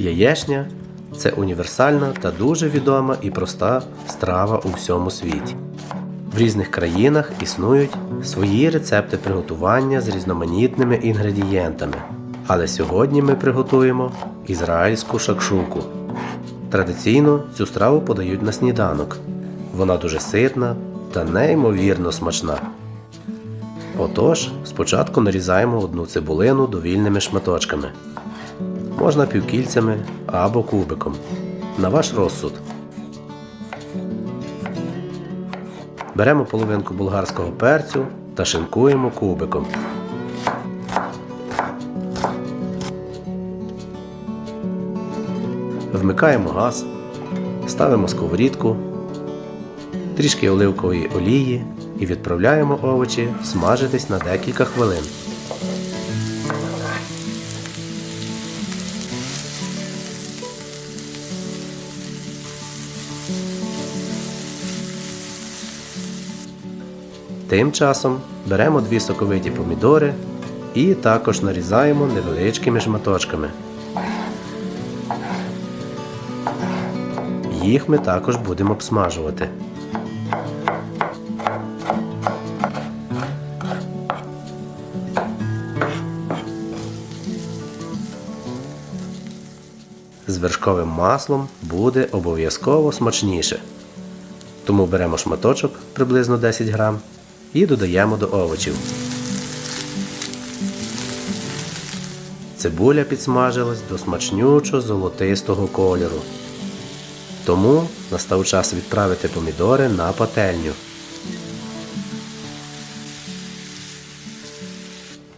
Яєшня це універсальна та дуже відома і проста страва у всьому світі. В різних країнах існують свої рецепти приготування з різноманітними інгредієнтами. Але сьогодні ми приготуємо ізраїльську шакшуку. Традиційно цю страву подають на сніданок. Вона дуже ситна та неймовірно смачна. Отож, спочатку нарізаємо одну цибулину довільними шматочками. Можна півкільцями або кубиком. На ваш розсуд. Беремо половинку болгарського перцю та шинкуємо кубиком. Вмикаємо газ, ставимо сковорідку, трішки оливкової олії і відправляємо овочі смажитись на декілька хвилин. Тим часом беремо дві соковиті помідори і також нарізаємо невеличкими шматочками. Їх ми також будемо обсмажувати. З вершковим маслом буде обов'язково смачніше. Тому беремо шматочок приблизно 10 грам і додаємо до овочів. Цибуля підсмажилась до смачнючо золотистого кольору. Тому настав час відправити помідори на пательню.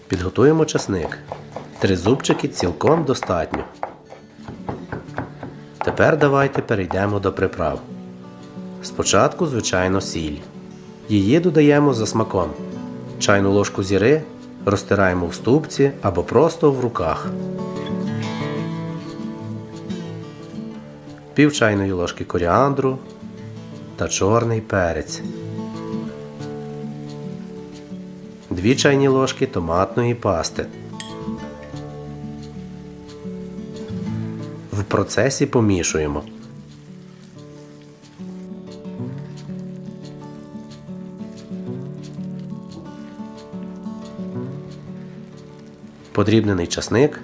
Підготуємо часник. Три зубчики цілком достатньо. Тепер давайте перейдемо до приправ. Спочатку, звичайно, сіль. Її додаємо за смаком. Чайну ложку зіри розтираємо в ступці або просто в руках. Пів чайної ложки коріандру та чорний перець. Дві чайні ложки томатної пасти. В процесі помішуємо. Подрібнений часник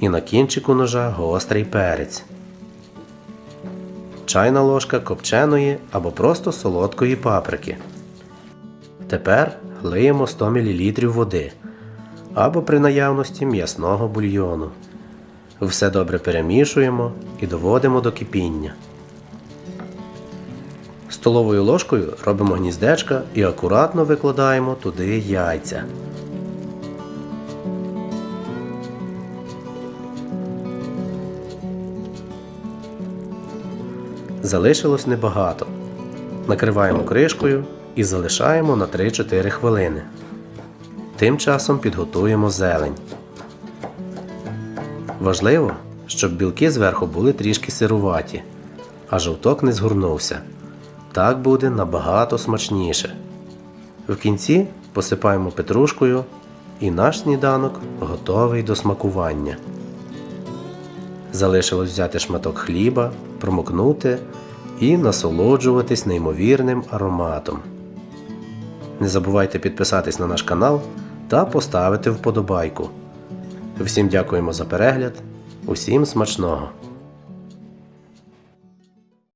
і на кінчику ножа гострий перець. Чайна ложка копченої або просто солодкої паприки. Тепер глиємо 100 мл води або при наявності м'ясного бульйону. Все добре перемішуємо і доводимо до кипіння. Столовою ложкою робимо гніздечка і акуратно викладаємо туди яйця. Залишилось небагато. Накриваємо кришкою і залишаємо на 3-4 хвилини. Тим часом підготуємо зелень. Важливо, щоб білки зверху були трішки сируваті, а жовток не згорнувся. Так буде набагато смачніше. В кінці посипаємо петрушкою і наш сніданок готовий до смакування. Залишилось взяти шматок хліба, промокнути і насолоджуватись неймовірним ароматом. Не забувайте підписатись на наш канал та поставити вподобайку. Всім дякуємо за перегляд, усім смачного!